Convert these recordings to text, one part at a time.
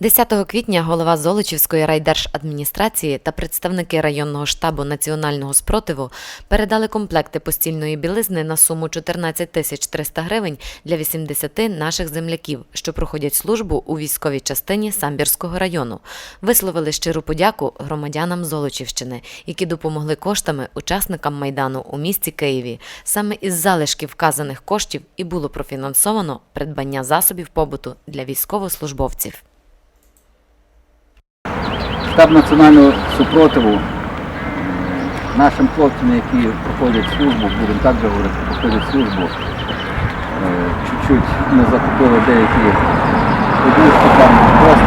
10 квітня голова Золочівської райдержадміністрації та представники районного штабу національного спротиву передали комплекти постільної білизни на суму 14 тисяч 300 гривень для 80 наших земляків, що проходять службу у військовій частині Самбірського району. Висловили щиру подяку громадянам Золочівщини, які допомогли коштами учасникам майдану у місті Києві. Саме із залишків вказаних коштів і було профінансовано придбання засобів побуту для військовослужбовців. Штаб національного супротиву нашим хлопцям, які проходять службу, будемо так говорити, проходять службу, е, чуть-чуть ми закупили деякі подушки, там просто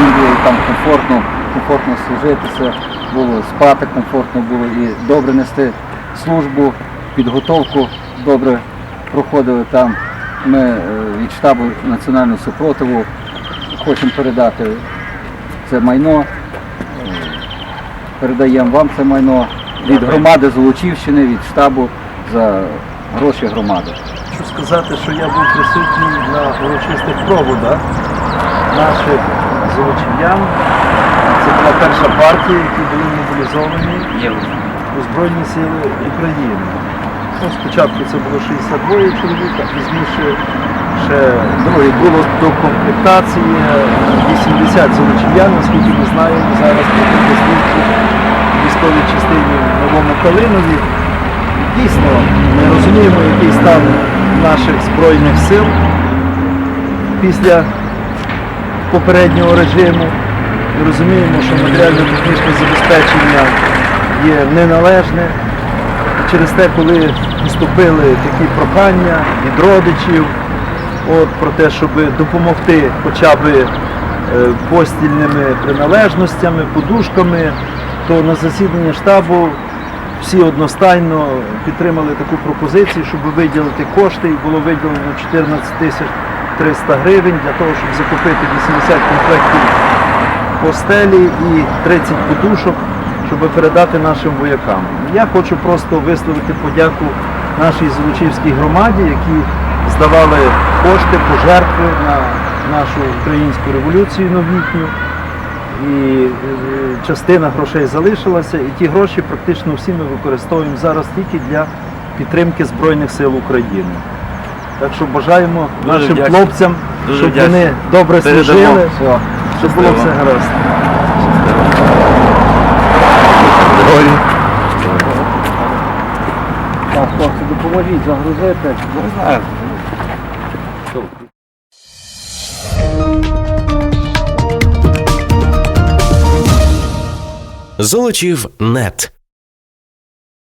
їм було там комфортно, комфортно служитися, було спати комфортно було і добре нести службу, підготовку добре проходили там. Ми е, від штабу національного супротиву хочемо передати це майно. Передаємо вам це майно від громади Золочівщини, від штабу за гроші громади. Хочу сказати, що я був присутній на урочистих проводах наших золочів'ян. Це була перша партія, які були мобілізовані у Збройні Сили України. Ну, спочатку це було 62 чоловіка, пізніше ще друге було до комплектації 80 золочів'ян, наскільки ми знаємо, зараз проходять службу військовій частині Новому Калинові. Дійсно, ми розуміємо, який стан наших Збройних сил після попереднього режиму. І розуміємо, що матеріально-технічне забезпечення є неналежне. Через те, коли поступили такі прохання від родичів, от, про те, щоб допомогти хоча б е, постільними приналежностями, подушками, то на засіданні штабу всі одностайно підтримали таку пропозицію, щоб виділити кошти, і було виділено 14 тисяч 300 гривень для того, щоб закупити 80 комплектів постелі і 30 подушок, щоб передати нашим воякам. Я хочу просто висловити подяку нашій Золочівській громаді, які здавали кошти, пожертви на нашу українську революцію новітню. І е, частина грошей залишилася, і ті гроші практично всі ми використовуємо зараз тільки для підтримки Збройних сил України. Так що бажаємо Дуже нашим вдячний. хлопцям, Дуже щоб вдячний. вони добре Передамо. служили, Все. щоб було все гаразд. Так, хлопці, допоможіть загрузити. Знаю. Золочів нет.